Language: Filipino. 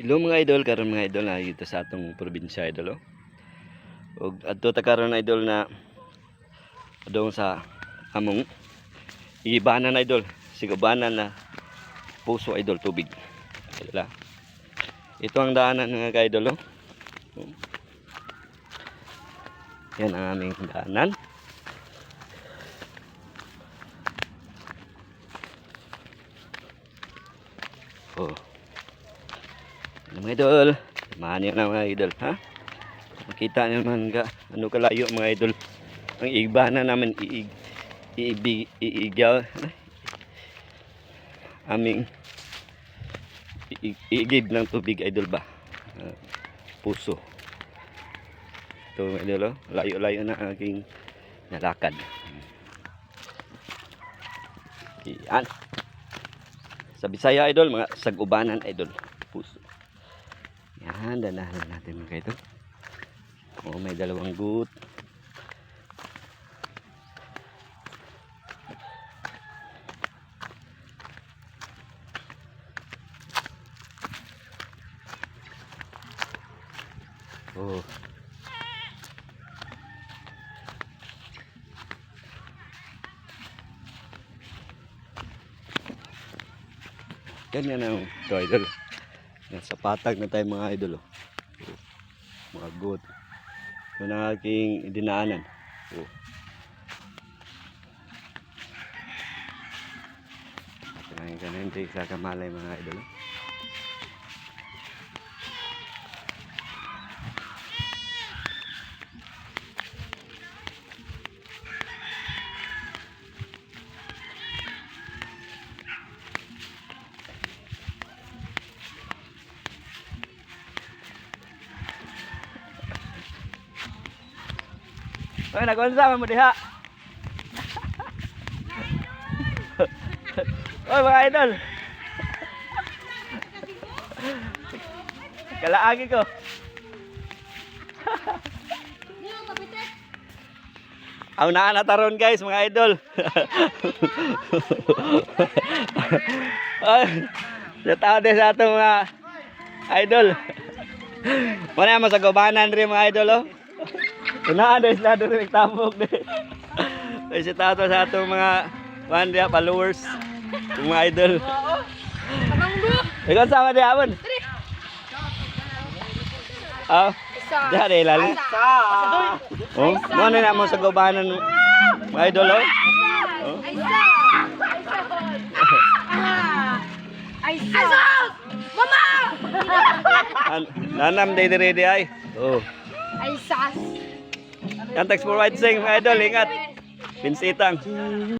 Hello mga idol, karon mga idol na dito sa atong probinsya idol oh. Ug adto ta karon idol na adong sa among ibanan idol, sigabanan na puso idol tubig. Ah. Ito ang daanan mga idol. Oh. Yan ang aming daanan. Oh. Mga idol? Samahan niyo na mga idol, ha? Makita niyo naman ka, ano kalayo mga idol. Ang iba na naman iig, iibig, iigyaw. Aming iig, iigib ng tubig idol ba? Ah, puso. Ito mga idol, oh. layo-layo na aking nalakad. Yan. Sa Bisaya idol, mga sagubanan idol. Puso. Yan, danahan natin mga idol. Oh, may dalawang gut. Oh. Ganyan ang ito idol. Nasa patag na tayo mga idol. Oh. Mga goat. Ito na aking dinaanan. Oh. Ito na yung kanan. Hindi kakamalay mga idol. oh. Oy, nagunsa mo diha. Oy, mga idol. Kalaagi ko. Ang naan na taron guys, mga idol. Ay, sa tao din sa atong mga idol. Muna mo sa gubanan rin mga idol, oh. Unaan dahil sila doon nagtamok din. Ay si Tato sa atong mga one dia followers, yung mga idol. Ikaw sama dia abon. Ah, diha dai lali. Oh, mo na na mo sa gubanan mga idol oh. Oh. Ay, sus! Mama! An nanam dai dire di ay. Oh. Ay, sas! Yan thanks for watching mga idol, ingat. Pinsitang.